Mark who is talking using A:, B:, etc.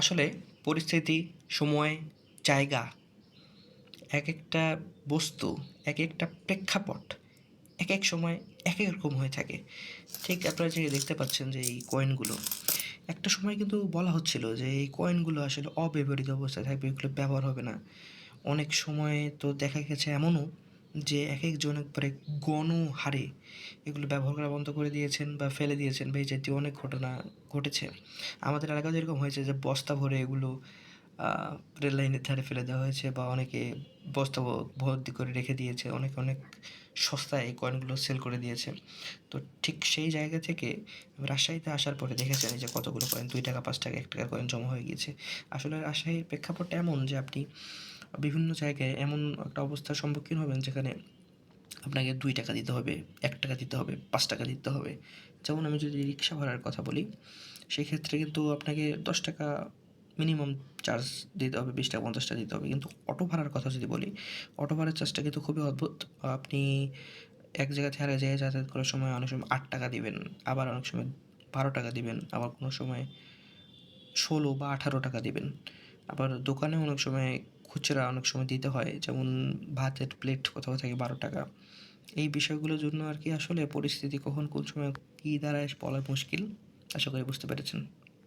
A: আসলে পরিস্থিতি, সময়, জায়গা এক একটা বস্তু এক একটা প্রেক্ষাপট এক এক সময় এক এক রকম হয়ে থাকে। ঠিক আপনারা যে দেখতে পাচ্ছেন যে এই কয়েনগুলো একটা সময় কিন্তু বলা হচ্ছিল যে এই কয়েনগুলো আসলে অব্যবহৃত অবস্থায় থাকবে, এগুলো ব্যবহার হবে না। অনেক সময় তো দেখা গেছে এমনও যে এক একজন একবারে গণ হারে এগুলো ব্যবহার করা বন্ধ করে দিয়েছেন বা ফেলে দিয়েছেন বা এই জাতীয় অনেক ঘটনা ঘটেছে। আমাদের এলাকায় যেরকম হয়েছে যে বস্তা ভরে এগুলো রেল লাইনের ধারে ফেলে দেওয়া হয়েছে বা অনেকে বস্তা ভর্তি করে রেখে দিয়েছে, অনেক অনেক সস্তায় এই কয়েনগুলো সেল করে দিয়েছে। তো ঠিক সেই জায়গা থেকে রাজশাহীতে আসার পরে দেখেছেন যে কতগুলো কয়েন, দুই টাকা, পাঁচ টাকা, এক টাকার কয়েন জমা হয়ে গিয়েছে। আসলে রাজশাহীর প্রেক্ষাপটটা এমন যে আপনি বিভিন্ন জায়গায় এমন একটা অবস্থার সম্মুখীন হবেন যেখানে আপনাকে দুই টাকা দিতে হবে, এক টাকা দিতে হবে, পাঁচ টাকা দিতে হবে। যেমন আমি যদি রিক্সা ভাড়ার কথা বলি, সেক্ষেত্রে কিন্তু আপনাকে দশ টাকা মিনিমাম চার্জ দিতে হবে, বিশ টাকা, পঞ্চাশ টাকা দিতে হবে। কিন্তু অটো ভাড়ার কথা যদি বলি, অটো ভাড়ার চার্জটা কিন্তু খুবই অদ্ভুত। আপনি এক জায়গা থেকে আরেক জায়গায় যাতায়াত করার সময় অনেক সময় আট টাকা দিবেন, আবার অনেক সময় বারো টাকা দিবেন, আবার কোনো সময় ষোলো বা আঠারো টাকা দিবেন। আবার দোকানে অনেক সময় খুচরা অনেক সময় দিতে হয়, যেমন ভাতের প্লেট কোথাও থাকে বারো টাকা। এই বিষয়গুলোর জন্য আর কি আসলে পরিস্থিতি কখন কোন সময় কী দাঁড়ায় বলা মুশকিল, আশা করি বুঝতে পেরেছেন।